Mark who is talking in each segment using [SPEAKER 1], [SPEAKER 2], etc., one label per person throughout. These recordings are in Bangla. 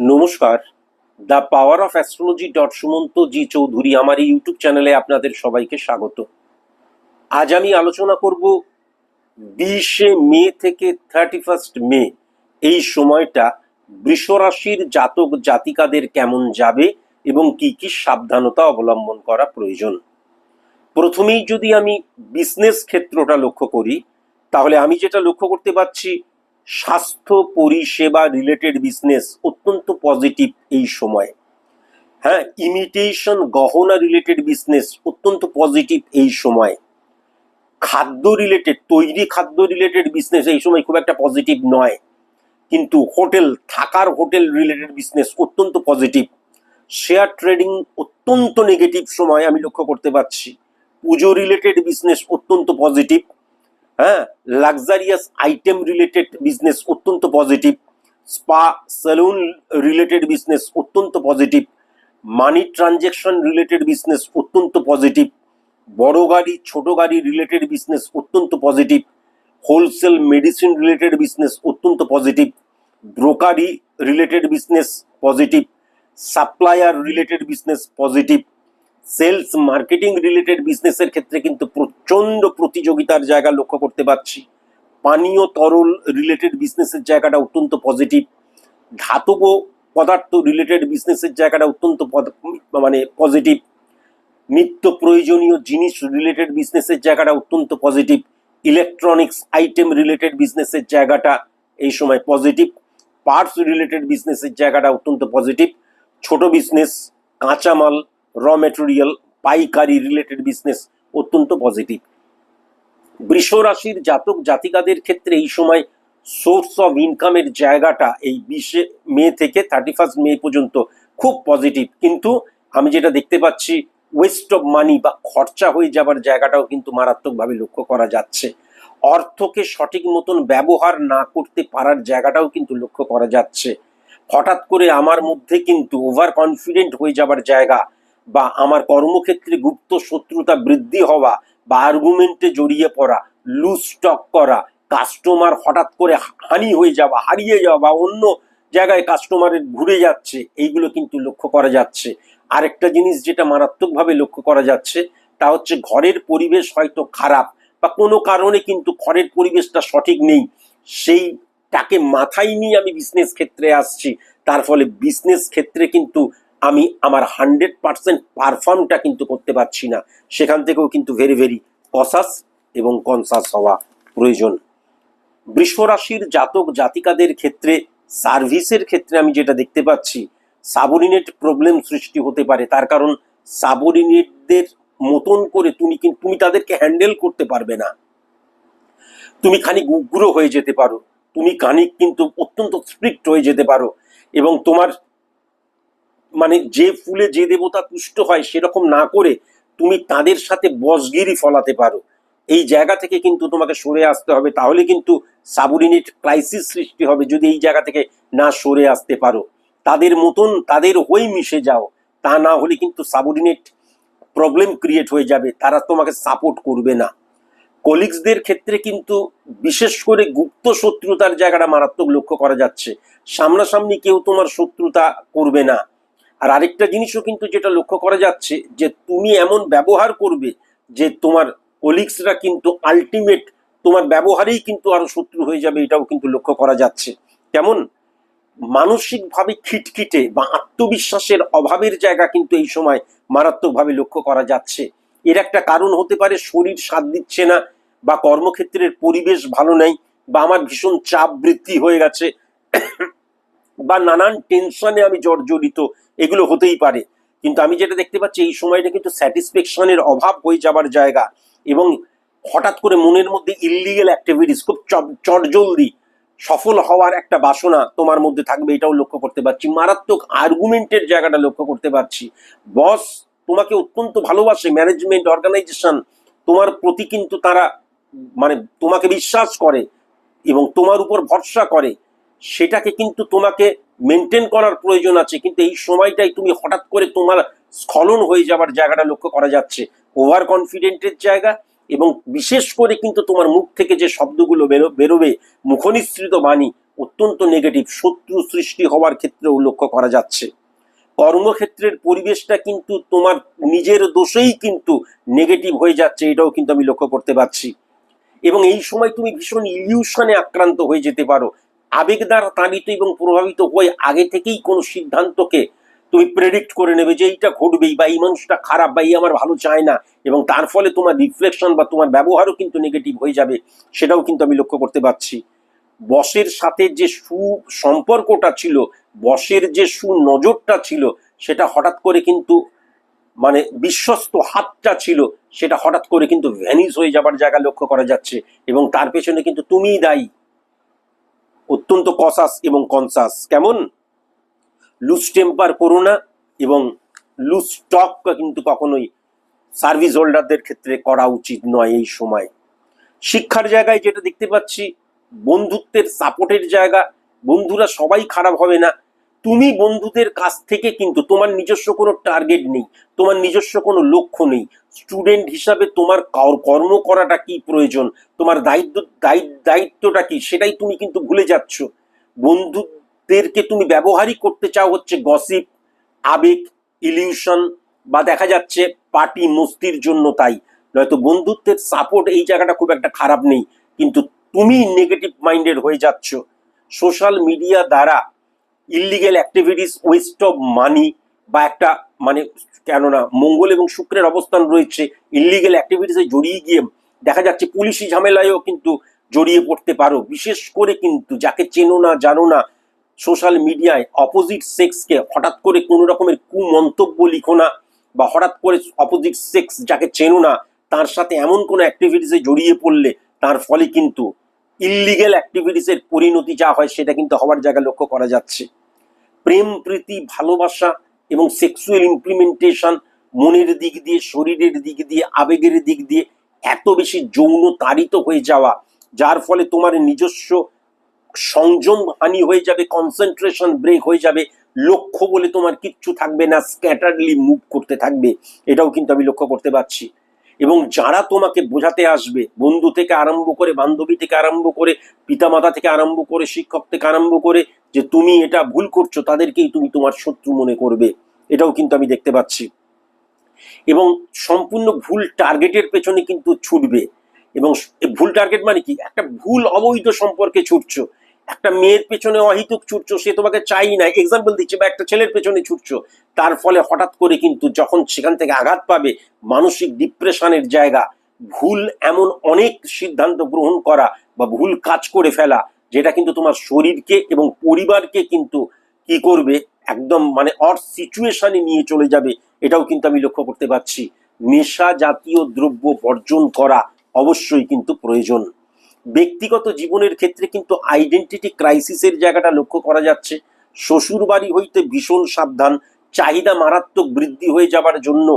[SPEAKER 1] নমস্কার। The power of astrology dot Sumanta G Chowdhury আমার এই ইউটিউব চ্যানেলে আপনাদের সবাইকে স্বাগত। আজ আমি আলোচনা করব বিশে মে থেকে থার্টি ফার্স্ট মে। এই সময়টা বৃষরাশির জাতক জাতিকাদের কেমন যাবে এবং কি কি সাবধানতা অবলম্বন করা প্রয়োজন। প্রথমেই যদি আমি বিজনেস ক্ষেত্রটা লক্ষ্য করি, তাহলে আমি যেটা লক্ষ্য করতে পারছি স্বাস্থ্য পরিষেবা রিলেটেড বিজনেস অত্যন্ত পজিটিভ এই সময়। হ্যাঁ ইমিটেশন গহনা রিলেটেড বিজনেস অত্যন্ত পজিটিভ এই সময়। খাদ্য রিলেটেড তৈরি খাদ্য রিলেটেড বিজনেস এই সময় খুব একটা পজিটিভ নয়। কিন্তু হোটেল, থাকার হোটেল রিলেটেড বিজনেস অত্যন্ত পজিটিভ শেয়ার ট্রেডিং অত্যন্ত নেগেটিভ সময় আমি লক্ষ্য করতে পারছি। পুজো রিলেটেড বিজনেস অত্যন্ত পজিটিভ হ্যাঁ লাক্সারিয়াস আইটেম রিলেটেড বিজনেস অত্যন্ত positive spa salon related business অত্যন্ত positive money transaction related business অত্যন্ত পজিটিভ বড় গাড়ি, ছোট গাড়ি রিলেটেড বিজনেস অত্যন্ত positive wholesale medicine related business অত্যন্ত positive brokerage related business positive supplier related business positive sales marketing related বিজনেসের ক্ষেত্রে কিন্তু প্রচণ্ড প্রতিযোগিতার জায়গা লক্ষ্য করতে পারছি। পানীয় তরল রিলেটেড বিজনেসের জায়গাটা অত্যন্ত পজিটিভ। ধাতব পদার্থ রিলেটেড বিজনেসের জায়গাটা অত্যন্ত মানে পজিটিভ। নিত্য প্রয়োজনীয় জিনিস রিলেটেড বিজনেসের জায়গাটা অত্যন্ত পজিটিভ। ইলেকট্রনিক্স আইটেম রিলেটেড বিজনেসের জায়গাটা এই সময় পজিটিভ। পার্টস রিলেটেড বিজনেসের জায়গাটা অত্যন্ত পজিটিভ। ছোট বিজনেস, কাঁচামাল র মেটেরিয়াল পাইকারি রিলেটেড বিজনেস অত্যন্ত পজিটিভ বৃষ রাশির জাতক জাতিকাদের ক্ষেত্রে এই সময় সোর্স অফ ইনকামের জায়গাটা এই বিশে মে থেকে থার্টি ফার্স্ট মে পর্যন্ত খুব পজিটিভ কিন্তু আমি যেটা দেখতে পাচ্ছি ওয়েস্ট অফ মানি বা খরচা হয়ে যাবার জায়গাটাও কিন্তু মারাত্মকভাবে লক্ষ্য করা যাচ্ছে। অর্থকে সঠিক মতন ব্যবহার না করতে পারার জায়গাটাও কিন্তু লক্ষ্য করা যাচ্ছে। হঠাৎ করে আমার মধ্যে কিন্তু ওভার কনফিডেন্ট হয়ে যাবার জায়গা বা আমার কর্মক্ষেত্রে গুপ্ত শত্রুতা বৃদ্ধি হওয়া বা আর্গুমেন্টে জড়িয়ে পড়া লুজ স্টক করা কাস্টমার হঠাৎ করে হানি হয়ে যাওয়া, হারিয়ে যাওয়া বা অন্য জায়গায় কাস্টমারের ঘুরে যাচ্ছে, এইগুলো কিন্তু লক্ষ্য করা যাচ্ছে। আরেকটা জিনিস যেটা মারাত্মকভাবে লক্ষ্য করা যাচ্ছে, তা হচ্ছে ঘরের পরিবেশ হয়তো খারাপ বা কোনো কারণে কিন্তু ঘরের পরিবেশটা সঠিক নেই। সেইটাকে মাথায় নিয়ে আমি বিজনেস ক্ষেত্রে আসছি, তার ফলে বিজনেস ক্ষেত্রে কিন্তু আমি আমার হান্ড্রেড পার্সেন্ট পারফর্মটা কিন্তু করতে পারছি না। সেখান থেকেও কিন্তু ভেরি ভেরি কসাস এবং কনসাস হওয়া প্রয়োজন। বৃষরাশির জাতক জাতিকাদের ক্ষেত্রে সার্ভিসের ক্ষেত্রে আমি যেটা দেখতে পাচ্ছি সাবরিনেট প্রবলেম সৃষ্টি হতে পারে। তার কারণ সাবরিনেটদের মতন করে তুমি কিন্তু তুমি তাদেরকে হ্যান্ডেল করতে পারবে না। তুমি খানিক উগ্র হয়ে যেতে পারো। তুমি খানিক কিন্তু অত্যন্ত স্ট্রিক্ট হয়ে যেতে পারো। এবং তোমার মানে যে ফুলে যে দেবতা তুষ্ট হয় সেরকম না করে তুমি তাদের সাথে বসগিরি ফলাতে পারো। এই জায়গা থেকে কিন্তু তোমাকে সরে আসতে হবে। তাহলে কিন্তু সাবরিনেট ক্রাইসিস সৃষ্টি হবে যদি এই জায়গা থেকে না সরে আসতে পারো। তাদের মতন তাদের হয়ে মিশে যাও। তা না হলে কিন্তু সাবরিনেট প্রবলেম ক্রিয়েট হয়ে যাবে। তারা তোমাকে সাপোর্ট করবে না। কলিগসদের ক্ষেত্রে কিন্তু বিশেষ করে গুপ্ত শত্রুতার জায়গাটা মারাত্মক লক্ষ্য করা যাচ্ছে। সামনাসামনি কেউ তোমার শত্রুতা করবে না। আর আরেকটা জিনিসও কিন্তু যেটা লক্ষ্য করা যাচ্ছে, যে তুমি এমন ব্যবহার করবে যে তোমার কলিগসরা কিন্তু আলটিমেট তোমার ব্যবহারেই কিন্তু আরও শত্রু হয়ে যাবে, এটাও কিন্তু লক্ষ্য করা যাচ্ছে। কেমন? মানসিকভাবে খিটখিটে বা আত্মবিশ্বাসের অভাবের জায়গা কিন্তু এই সময় মারাত্মকভাবে লক্ষ্য করা যাচ্ছে। এর একটা কারণ হতে পারে শরীর সাথ দিচ্ছে না বা কর্মক্ষেত্রের পরিবেশ ভালো নেই বা আমার ভীষণ চাপ বৃদ্ধি হয়ে গেছে। বা নানান টেনশনে আমি জর্জরিত এগুলো হতেই পারে। কিন্তু আমি যেটা দেখতে পাচ্ছি, এই সময়টা কিন্তু স্যাটিসফ্যাকশনের অভাব হয়ে যাবার জায়গা এবং হঠাৎ করে মনের মধ্যে ইলিগেল অ্যাক্টিভিটিস খুব চটজলদি সফল হওয়ার একটা বাসনা তোমার মধ্যে থাকবে, এটাও লক্ষ্য করতে পারছি। মারাত্মক আর্গুমেন্টের জায়গাটা লক্ষ্য করতে পারছি। বস তোমাকে অত্যন্ত ভালোবাসে ম্যানেজমেন্ট অর্গানাইজেশন তোমার প্রতি কিন্তু তারা মানে তোমাকে বিশ্বাস করে এবং তোমার উপর ভরসা করে। সেটাকে কিন্তু তোমাকে মেনটেন করার প্রয়োজন আছে, কিন্তু এই সময়টাই তুমি হঠাৎ করে তোমার স্খলন হয়ে যাবার জায়গাটা লক্ষ্য করা যাচ্ছে। ওভার কনফিডেন্টের জায়গা এবং বিশেষ করে কিন্তু তোমার মুখ থেকে যে শব্দগুলো বেরো, বেরোবে, মুখনিসৃত বাণী অত্যন্ত নেগেটিভ শত্রু সৃষ্টি হওয়ার ক্ষেত্রেও লক্ষ্য করা যাচ্ছে। কর্মক্ষেত্রের পরিবেশটা কিন্তু তোমার নিজের দোষেই কিন্তু নেগেটিভ হয়ে যাচ্ছে, এটাও কিন্তু আমি লক্ষ্য করতে পারছি। এবং এই সময় তুমি ভীষণ ইলিউশনে আক্রান্ত হয়ে যেতে পারো। আবেগ দ্বারা তাড়িত এবং প্রভাবিত হয়ে আগে থেকেই কোনো সিদ্ধান্তকে তুমি প্রেডিক্ট করে নেবে যে এইটা ঘটবেই বা এই মানুষটা খারাপ বা এই আমার ভালো চায় না এবং তার ফলে তোমার রিফ্লেকশন বা তোমার ব্যবহারও কিন্তু নেগেটিভ হয়ে যাবে, সেটাও কিন্তু আমি লক্ষ্য করতে পারছি। বসের সাথে যে সু সম্পর্কটা ছিল, বসের যে সুনজরটা ছিল, সেটা হঠাৎ করে কিন্তু মানে বিশ্বস্ত হাতটা ছিল, সেটা হঠাৎ করে কিন্তু ভ্যানিস হয়ে যাবার জায়গা লক্ষ্য করা যাচ্ছে এবং তার পেছনে কিন্তু তুমিই দায়ী। অত্যন্ত কসাস এবং কনসাস। কেমন? লুজ টেম্পার করো না এবং লুজ স্টক কিন্তু কখনোই সার্ভিস হোল্ডারদের ক্ষেত্রে করা উচিত নয় এই সময়। শিক্ষার জায়গায় যেটা দেখতে পাচ্ছি, বন্ধুত্বের সাপোর্টের জায়গা, বন্ধুরা সবাই খারাপ হবে না। তুমি বন্ধুদের কাছ থেকে কিন্তু তোমার নিজস্ব কোনো টার্গেট নেই, তোমার নিজস্ব কোনো লক্ষ্য নেই। স্টুডেন্ট হিসাবে তোমার কর- কর্ম করাটা কি প্রয়োজন? তোমার দায়িত্ব- দায়িত্বটা কি? সেটাই তুমি কিন্তু ভুলে যাচ্ছ। বন্ধুদেরকে তুমি ব্যবহারই করতে চাও হচ্ছে গসিপ আবেগ ইলিউশন বা দেখা যাচ্ছে পার্টি মস্তির জন্য তাই। নয়তো বন্ধুত্বের সাপোর্ট এই জায়গাটা খুব একটা খারাপ নেই, কিন্তু তুমি নেগেটিভ মাইন্ডেড হয়ে যাচ্ছ। সোশ্যাল মিডিয়া দ্বারা illegal activities waste of money বা একটা মানে কেননা মঙ্গল এবং শুক্রের অবস্থান রয়েছে ইলিগেল অ্যাক্টিভিটিসে জড়িয়ে গিয়ে দেখা যাচ্ছে পুলিশি ঝামেলায়ও কিন্তু জড়িয়ে পড়তে পারো। বিশেষ করে কিন্তু যাকে চেনো না, জানো না সোশ্যাল মিডিয়ায় অপোজিট সেক্সকে হঠাৎ করে কোনো রকমের কুমন্তব্য লিখো না বা হঠাৎ করে অপোজিট সেক্স যাকে চেনো না, তার সাথে এমন কোনো অ্যাক্টিভিটিসে জড়িয়ে পড়লে তার ফলে কিন্তু ইলিগেল অ্যাক্টিভিটিসের পরিণতি যা হয় সেটা কিন্তু হওয়ার জায়গা লক্ষ্য করা যাচ্ছে। প্রেম, প্রীতি, ভালোবাসা এবং সেক্সুয়াল ইমপ্লিমেন্টেশন মনের দিক দিয়ে, শরীরের দিক দিয়ে, আবেগের দিক দিয়ে এত বেশি যৌন তাড়িত হয়ে যাওয়া, যার ফলে তোমার নিজস্ব সংযম হানি হয়ে যাবে কনসেন্ট্রেশন ব্রেক হয়ে যাবে, লক্ষ্য বলে তোমার কিচ্ছু থাকবে না স্ক্যাটারলি মুভ করতে থাকবে। এটাও কিন্তু আমি লক্ষ্য করতে পারছি। এবং যারা তোমাকে বোঝাতে আসবে, বন্ধু থেকে আরম্ভ করে, বান্ধবী থেকে আরম্ভ করে, পিতামাতা থেকে আরম্ভ করে, শিক্ষক থেকে আরম্ভ করে, যে তুমি এটা ভুল করছ, তাদেরকেই তুমি তোমার শত্রু মনে করবে। এটাও কিন্তু আমি দেখতে পাচ্ছি। এবং সম্পূর্ণ ভুল টার্গেটের পেছনে কিন্তু ছুটবে। এবং ভুল টার্গেট মানে কি? একটা ভুল অবৈধ সম্পর্কে ছুটছো। একটা মেয়ের পেছনে অহিতুক ছুটছো, সে তোমাকে চাই না। এক্সাম্পল দিচ্ছে, বা একটা ছেলের পেছনে ছুটছো। তার ফলে হঠাৎ করে কিন্তু যখন সেখান থেকে আঘাত পাবে, মানসিক ডিপ্রেশনের জায়গা, ভুল এমন অনেক সিদ্ধান্ত গ্রহণ করা বা ভুল কাজ করে ফেলা, যেটা কিন্তু তোমার শরীরকে এবং পরিবারকে কিন্তু কি করবে, একদম মানে অর সিচুয়েশনে নিয়ে চলে যাবে, এটাও কিন্তু আমি লক্ষ্য করতে পারছি। নেশা জাতীয় দ্রব্য বর্জন করা অবশ্যই কিন্তু প্রয়োজন। ব্যক্তিগত জীবনের ক্ষেত্রে কিন্তু আইডেন্টিটি ক্রাইসিসের জায়গাটা লক্ষ্য করা যাচ্ছে। শ্বশুর বাড়ি হইতে ভীষণ সাবধান, চাহিদা মারাত্মক বৃদ্ধি হয়ে যাবার জন্য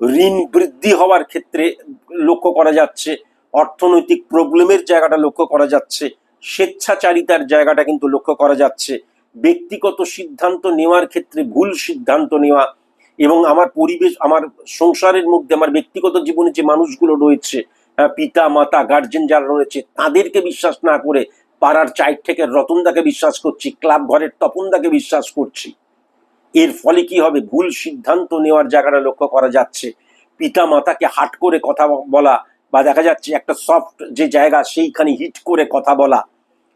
[SPEAKER 1] ঋণ বৃদ্ধি হওয়ার ক্ষেত্রে লক্ষ্য করা যাচ্ছে। অর্থনৈতিক প্রবলেমের জায়গাটা লক্ষ্য করা যাচ্ছে। স্বেচ্ছাচারিতার জায়গাটা কিন্তু লক্ষ্য করা যাচ্ছে। ব্যক্তিগত সিদ্ধান্ত নেওয়ার ক্ষেত্রে ভুল সিদ্ধান্ত নেওয়া এবং আমার পরিবেশ, আমার সংসারের মধ্যে, আমার ব্যক্তিগত জীবনে যে মানুষগুলো রয়েছে পিতা, মাতা গার্জেন যারা রয়েছে, তাদেরকে বিশ্বাস না করে পাড়ার চাইট থেকে রতনদাকে বিশ্বাস করছি, ক্লাব ঘরের তপনদাকে বিশ্বাস করছি। এর ফলে কি হবে? ভুল সিদ্ধান্ত নেওয়ার জায়গাটা লক্ষ্য করা যাচ্ছে। পিতা, মাতাকে হাট করে কথা বলা বা দেখা যাচ্ছে একটা সফট যে জায়গা, সেইখানে হিট করে কথা বলা,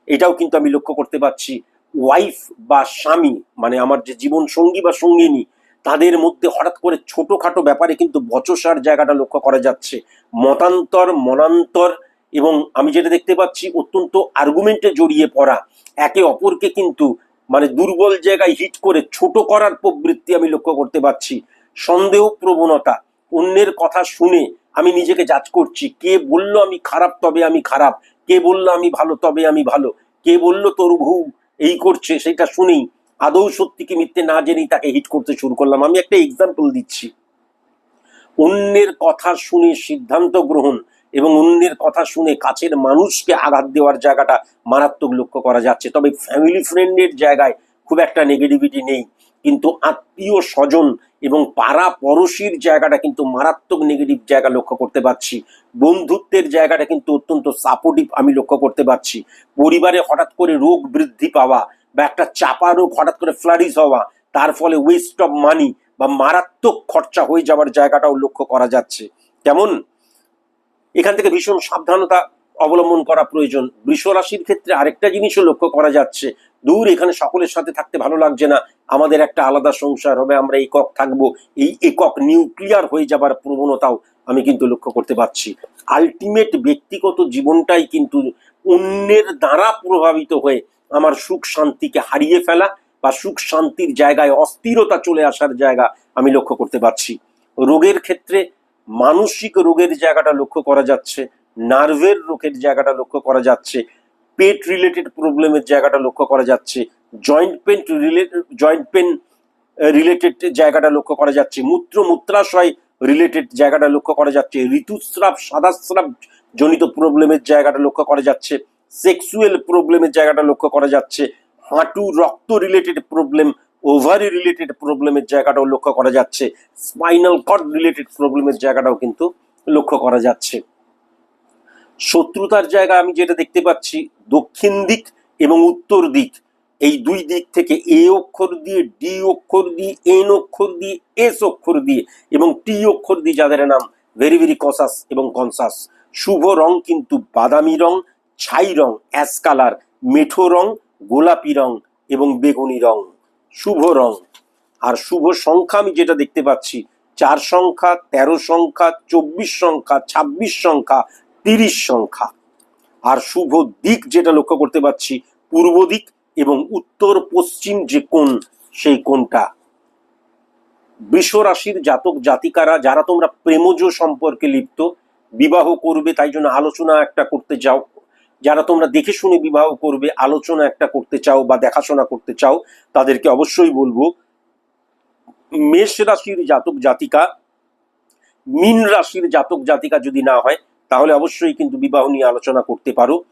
[SPEAKER 1] এটাও কিন্তু আমি লক্ষ্য করতে পারছি। ওয়াইফ বা স্বামী মানে আমার যে জীবন সঙ্গী বা সঙ্গিনী তাদের মধ্যে হঠাৎ করে ছোটখাটো ব্যাপারে কিন্তু বচসার জায়গাটা লক্ষ্য করা যাচ্ছে। মতান্তর, মনান্তর এবং আমি যেটা দেখতে পাচ্ছি, অত্যন্ত আর্গুমেন্টে জড়িয়ে পড়া একে অপরকে কিন্তু মানে দুর্বল জায়গায় হিট করে ছোট করার প্রবৃত্তি আমি লক্ষ্য করতে পারছি সন্দেহ প্রবণতা অন্যের কথা শুনে আমি নিজেকে যাচ করছি। কে বলল আমি খারাপ, তবে আমি খারাপ? কে বলল আমি ভালো, তবে আমি ভালো? কে বলল তোর বউ এই করছে, সেটা শুনেই আদৌ সত্যি কি মিথ্যে না জেনেই তাকে হিট করতে শুরু করলাম। আমি একটা এক্সাম্পল দিচ্ছি। অন্যের কথা শুনে সিদ্ধান্ত গ্রহণ এবং অন্যের কথা শুনে কাছের মানুষকে আঘাত দেওয়ার জায়গাটা মারাত্মক লক্ষ্য করা যাচ্ছে। তবে ফ্যামিলি ফ্রেন্ডের জায়গায় খুব একটা নেগেটিভিটি নেই। কিন্তু আত্মীয় স্বজন এবং পাড়া পড়শির জায়গাটা কিন্তু মারাত্মক নেগেটিভ জায়গা লক্ষ্য করতে পারছি। বন্ধুত্বের জায়গাটা কিন্তু অত্যন্ত সাপোর্টিভ আমি লক্ষ্য করতে পারছি। পরিবারে হঠাৎ করে রোগ বৃদ্ধি পাওয়া বা একটা চাপা রোগ হঠাৎ করে ফ্লারিস হওয়া, তার ফলে ওয়েস্ট অফ মানি বা মারাত্মক খরচা হয়ে যাওয়ার জায়গাটাও লক্ষ্য করা যাচ্ছে। কেমন? এখান থেকে ভীষণ সাবধানতা অবলম্বন করা প্রয়োজন। বৃষ রাশির ক্ষেত্রে আরেকটা জিনিসও লক্ষ্য করা যাচ্ছে। দূর, এখানে সকলের সাথে থাকতে ভালো লাগছে না। আমাদের একটা আলাদা সংসার হবে, আমরা একক থাকব। এই একক নিউক্লিয়ার হয়ে যাবার প্রবণতাও আমি কিন্তু লক্ষ্য করতে পারছি। আলটিমেট ব্যক্তিগত জীবনটাই কিন্তু অন্যের দ্বারা প্রভাবিত হয়ে আমার সুখ শান্তিকে হারিয়ে ফেলা বা সুখ শান্তির জায়গায় অস্থিরতা চলে আসার জায়গা আমি লক্ষ্য করতে পারছি। রোগের ক্ষেত্রে মানসিক রোগের জায়গাটা লক্ষ্য করা যাচ্ছে, নার্ভের রোগের জায়গাটা লক্ষ্য করা যাচ্ছে, পেট রিলেটেড প্রবলেমের জায়গাটা লক্ষ্য করা যাচ্ছে joint pain related joint pain related জায়গাটা লক্ষ্য করা যাচ্ছে, মূত্র মূত্রাশয় রিলেটেড জায়গাটা লক্ষ্য করা যাচ্ছে, ঋতুস্রাব, সাদাস্রাব জনিত প্রবলেমের জায়গাটা লক্ষ্য করা যাচ্ছে। সেক্সুয়াল প্রবলেমের জায়গাটা লক্ষ্য করা যাচ্ছে। হাঁটু রক্ত রিলেটেড প্রবলেম ওভারি রিলেটেড প্রবলেমের জায়গাটাও লক্ষ্য করা যাচ্ছে। স্পাইনাল কর্ড রিলেটেড প্রবলেমের জায়গাটাও কিন্তু লক্ষ্য করা যাচ্ছে। শত্রুতার জায়গা আমি যেটা দেখতে পাচ্ছি, দক্ষিণ দিক এবং উত্তর দিক। এই দুই দিক থেকে এ অক্ষর দিয়ে, ডি অক্ষর দিয়ে, এন অক্ষর দিয়ে, এস অক্ষর দিয়ে এবং টি অক্ষর দিয়ে যাদের নাম ভেরি ভেরি কসাস এবং কনসাস শুভ রং কিন্তু বাদামি রং ছাই রং, অ্যাশ কালার, মেঠো রং, গোলাপি রং এবং বেগুনি রং। শুভ রং। আর শুভ সংখ্যা আমি যেটা দেখতে পাচ্ছি, চার সংখ্যা, তেরো সংখ্যা, চব্বিশ সংখ্যা, ছাব্বিশ সংখ্যা, তিরিশ সংখ্যা। আর শুভ দিক যেটা লক্ষ্য করতে পারছি পূর্ব দিক এবং উত্তর পশ্চিম যে কোণ, সেই কোণটা। বৃষ রাশির জাতক জাতিকারা, যারা তোমরা প্রেমজ সম্পর্কে লিপ্ত, বিবাহ করবে, তাই জন্য আলোচনা একটা করতে চাও যারা তোমরা দেখে শুনে বিবাহ করবে, আলোচনা একটা করতে চাও বা দেখাশোনা করতে চাও, তাদেরকে অবশ্যই বলব, মেষ রাশির জাতক জাতিকা, মিন রাশির জাতক জাতিকা যদি না হয়, তাহলে অবশ্যই কিন্তু বিবাহ নিয়ে আলোচনা করতে পারো।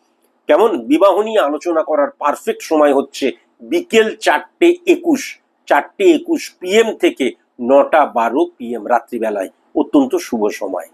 [SPEAKER 1] কেমন? বিবাহ নিয়ে আলোচনা করার পারফেক্ট সময় হচ্ছে বিকেল চারটে একুশ চারটে একুশ পিএম থেকে নটা বারো পিএম রাত্রিবেলায়। অত্যন্ত শুভ সময়।